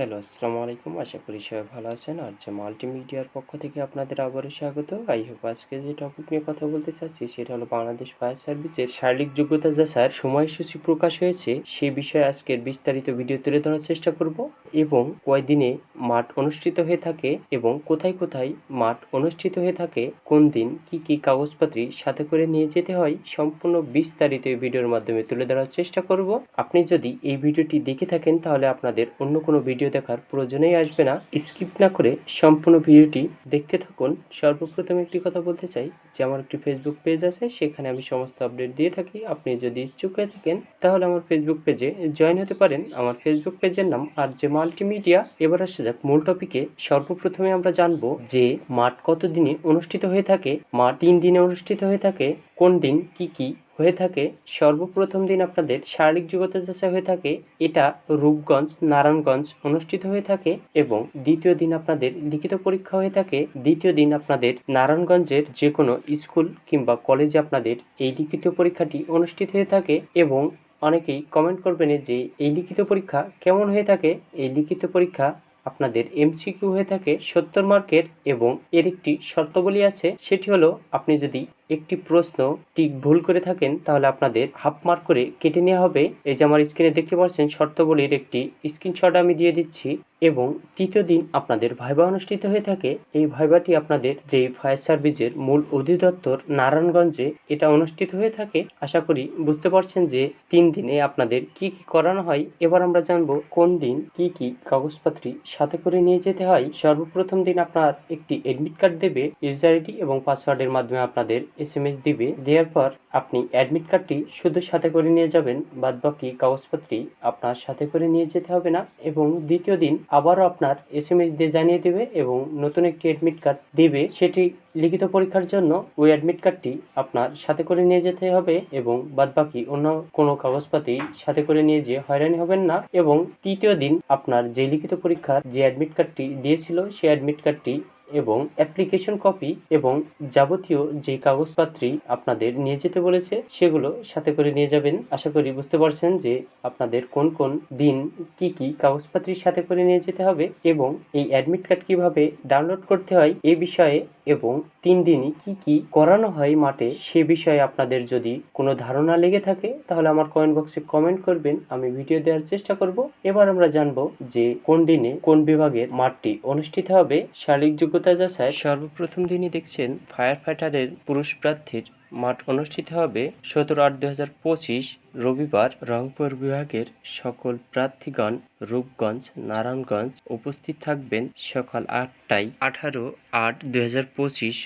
Hello, আসসালামু আলাইকুম। আশা করি সবাই ভালো আছেন। আর যে মাল্টিমিডিয়ার পক্ষ থেকে আপনাদের আবারও স্বাগত। আই হোপ আজকে যে টপিক নিয়ে কথা বলতে চাচ্ছি সেটা হলো বাংলাদেশ ফায়ার সার্ভিসের শারীরিক যোগ্যতা যাচাইয়ের সময়সূচি প্রকাশ হয়েছে। সেই বিষয়ে আজকের বিস্তারিত ভিডিও তুলে ধরার চেষ্টা করব এবং কয়দিনে মাঠ অনুষ্ঠিত হয়ে থাকে এবং কোথায় কোথায় মাঠ অনুষ্ঠিত হয়ে থাকে, কোন দিন কি কি কাগজপত্র সাথে করে নিয়ে যেতে হয়, সম্পূর্ণ বিস্তারিত এই ভিডিওর মাধ্যমে তুলে ধরার চেষ্টা করব। আপনি যদি এই ভিডিওটি দেখে থাকেন তাহলে আপনাদের অন্য কোনো ভিডিও দেখার প্রয়োজনেই আসবে না। স্কিপ না করে সম্পূর্ণ ভিডিওটি দেখতে থাকুন। সর্বপ্রথম একটি কথা বলতে চাই, যে আমার একটি ফেসবুক পেজ আছে, সেখানে আমি সমস্ত আপডেট দিয়ে থাকি। আপনি যদি ইচ্ছুক হয়ে থাকেন, তাহলে আমার ফেসবুক পেজে জয়েন হতে পারেন। আমার ফেসবুক পেজের নাম আর যে মাল্টিমিডিয়া। এবার আসা যাক মূল টপিকে সর্বপ্রথমে আমরা জানব যে মাঠ কত দিনে অনুষ্ঠিত হয়ে থাকে, মাঠ তিন দিনে অনুষ্ঠিত হয়ে থাকে, কোন দিন, কি কি হয়ে থাকে, সর্বপ্রথম দিন আপনাদের শারীরিক যোগ্যতা যাচাই হয়ে থাকে, এটা রূপগঞ্জ, নারায়ণগঞ্জ অনুষ্ঠিত হয়ে থাকে এবং দ্বিতীয় দিন আপনাদের লিখিত পরীক্ষা হয়ে থাকে। দ্বিতীয় দিন আপনাদের নারায়ণগঞ্জের যে কোনো স্কুল কিংবা কলেজে আপনাদের এই লিখিত পরীক্ষাটি অনুষ্ঠিত হয়ে থাকে এবং অনেকেই কমেন্ট করবেন যে এই লিখিত পরীক্ষা কেমন হয়ে থাকে? এই লিখিত পরীক্ষা আপনাদের এমসিকিউ হয়ে থাকে সত্তর মার্কের এবং এর একটি শর্তাবলী আছে, সেটি হলো আপনি যদি একটি প্রশ্ন টিক ভুল করে থাকেন, তাহলে আপনাদের হাফ মার্ক করে কেটে নেওয়া হবে। এই যে আমার স্ক্রিনে দেখতে পাচ্ছেন, শর্তাবলীর একটি স্ক্রিনশট আমি দিয়ে দিচ্ছি এবং তৃতীয় দিন আপনাদের ভাইবা অনুষ্ঠিত হয়ে থাকে। এই ভাইবাটি আপনাদের যে ফায়ার সার্ভিসের মূল অধিদপ্তর নারায়ণগঞ্জে এটা অনুষ্ঠিত হয়ে থাকে। আশা করি বুঝতে পারছেন যে তিন দিনে আপনাদের কি কি করানো হয়। এবার আমরা জানব কোন দিন কি কি কাগজপত্র সাথে করে নিয়ে যেতে হয়। সর্বপ্রথম দিন আপনার একটি এডমিট কার্ড দেবে ইউজার আইডি এবং পাসওয়ার্ডের মাধ্যমে আপনাদের এস এম এস দিবে। দেওয়ার পর আপনি অ্যাডমিট কার্ডটি শুধু সাথে করে নিয়ে যাবেন। বাদ বাকি কাগজপত্রটি আপনার সাথে করে নিয়ে যেতে হবে না এবং দ্বিতীয় দিন আবারও আপনার এস এম এস দিয়ে জানিয়ে দেবে এবং নতুন একটি অ্যাডমিট কার্ড দিবে। সেটি লিখিত পরীক্ষার জন্য ওই অ্যাডমিট কার্ডটি আপনার সাথে করে নিয়ে যেতে হবে এবং বাদ বাকি অন্য কোনো কাগজপাতি সাথে করে নিয়ে যেয়ে হয়রানি হবেন না এবং তৃতীয় দিন আপনার যে লিখিত পরীক্ষার যে অ্যাডমিট কার্ডটি দিয়েছিল, সেই অ্যাডমিট কার্ডটি এবং অ্যাপ্লিকেশন কপি এবং যাবতীয় যে কাগজপত্রই আপনাদের নিয়ে যেতে বলেছে, সেগুলো সাথে করে নিয়ে যাবেন। আশা করি বুঝতে পারছেন যে আপনাদের কোন কোন দিন কি কি কাগজপত্রের সাথে করে নিয়ে যেতে হবে এবং এই অ্যাডমিট কার্ড কীভাবে ডাউনলোড করতে হয়, এ বিষয়ে এবং তিন দিনই কি কি করানো হয় মাঠে সে বিষয়ে আপনাদের যদি কোনো ধারণা লেগে থাকে, তাহলে আমার কমেন্ট বক্সে কমেন্ট করবেন। আমি ভিডিও দেওয়ার চেষ্টা করব। এবার আমরা জানব যে কোন দিনে কোন বিভাগের মাঠটি অনুষ্ঠিত হবে। শারীরিক যোগ্যতা যাচাই। সর্বপ্রথম দিনই দেখছেন ফায়ার ফাইটারের পুরুষ প্রার্থীর মাঠ অনুষ্ঠিত হবে সতেরো আট দু হাজার পঁচিশ রবিবার রংপুর বিভাগের সকল প্রার্থীগণ রূপগঞ্জ, নারায়ণগঞ্জ উপস্থিত থাকবেন। সকাল আটটায় আঠারো আট দুই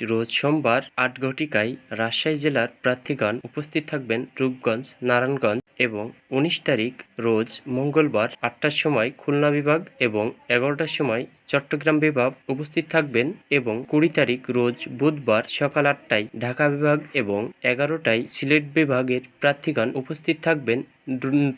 রোজ সোমবার আট ঘটিকায় রাজশাহী জেলার প্রার্থীগণ উপস্থিত থাকবেন রূপগঞ্জ, নারায়ণগঞ্জ এবং উনিশ তারিখ রোজ মঙ্গলবার আটটার সময় খুলনা বিভাগ এবং এগারোটার সময় চট্টগ্রাম বিভাগ উপস্থিত থাকবেন এবং কুড়ি তারিখ রোজ বুধবার সকাল আটটায় ঢাকা বিভাগ এবং এগারোটায় সিলেট বিভাগের প্রার্থীগণ উপস্থিত থাকবেন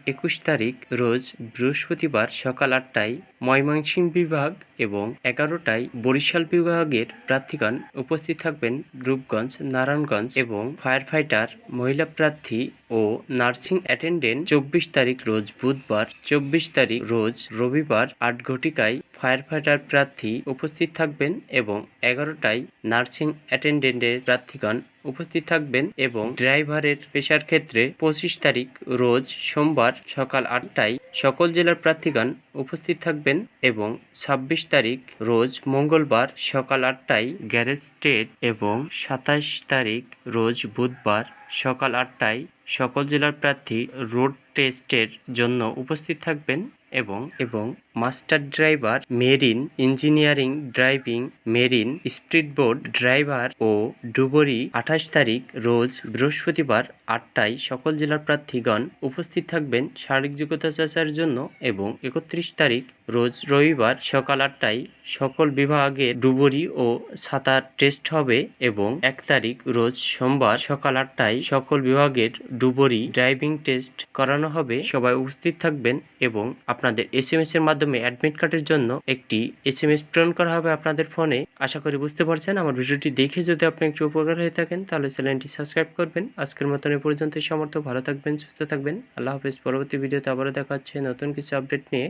একুশ তারিখ রোজ বৃহস্পতিবার সকাল আটটায় ময়মনসিংহ বিভাগ এবং এগারোটায় বরিশাল বিভাগের প্রার্থীগণ উপস্থিত থাকবেন রূপগঞ্জ, নারায়ণগঞ্জ এবং ফায়ার ফাইটার মহিলা প্রার্থী ও নার্সিং অ্যাটেন্ডেন্ট চব্বিশ তারিখ রোজ বুধবার, চব্বিশ তারিখ রোজ রবিবার আট ঘটিকায় ফায়ার ফাইটার প্রার্থী উপস্থিত থাকবেন এবং এগারোটায় নার্সিং অ্যাটেন্ডেন্টের প্রার্থীগণ উপস্থিত থাকবেন এবং ড্রাইভারের পেশার ক্ষেত্রে পঁচিশ তারিখ রোজ সোমবার সকাল আটটায় সকল জেলার প্রার্থীগণ উপস্থিত থাকবেন এবং ছাব্বিশ তারিখ রোজ মঙ্গলবার সকাল আটটায় গ্যারেজ স্টেট এবং সাতাশ তারিখ রোজ বুধবার সকাল আটটায় সকল জেলার প্রার্থী রোড টেস্টের জন্য উপস্থিত থাকবেন এবং এবং master driver marine engineering driving marine speedboat driver ও ডুবরি আঠাশ তারিখ রোজ বৃহস্পতিবার আটটায় সকল জেলার প্রার্থীগণ উপস্থিত থাকবেন শারীরিক যোগ্যতা যাচাইয়ের জন্য এবং একত্রিশ তারিখ রোজ রবিবার সকাল আটটায় সকল বিভাগে ডুবরি ও সাঁতার টেস্ট হবে এবং এক তারিখ রোজ সোমবার সকাল আটটায় সকল বিভাগের ডুবরি ড্রাইভিং টেস্ট করানো হবে, সবাই উপস্থিত থাকবেন এবং আপনাদের এস এম এস এর মাধ্যমে অ্যাডমিট কার্ডের জন্য একটি এস এম এস প্রেরণ করা হবে আপনাদের ফোনে। আশা করি বুঝতে পারছেন, আমার ভিডিওটি দেখে যদি আপনি একটু উপকার হয়ে থাকেন, তাহলে চ্যানেলটি সাবস্ক্রাইব করবেন। আজকের মতন এ পর্যন্ত সমর্থ ভালো থাকবেন, সুস্থ থাকবেন। আল্লাহ হাফেজ, পরবর্তী ভিডিওতে আবারও দেখা হচ্ছে নতুন কিছু আপডেট নিয়ে।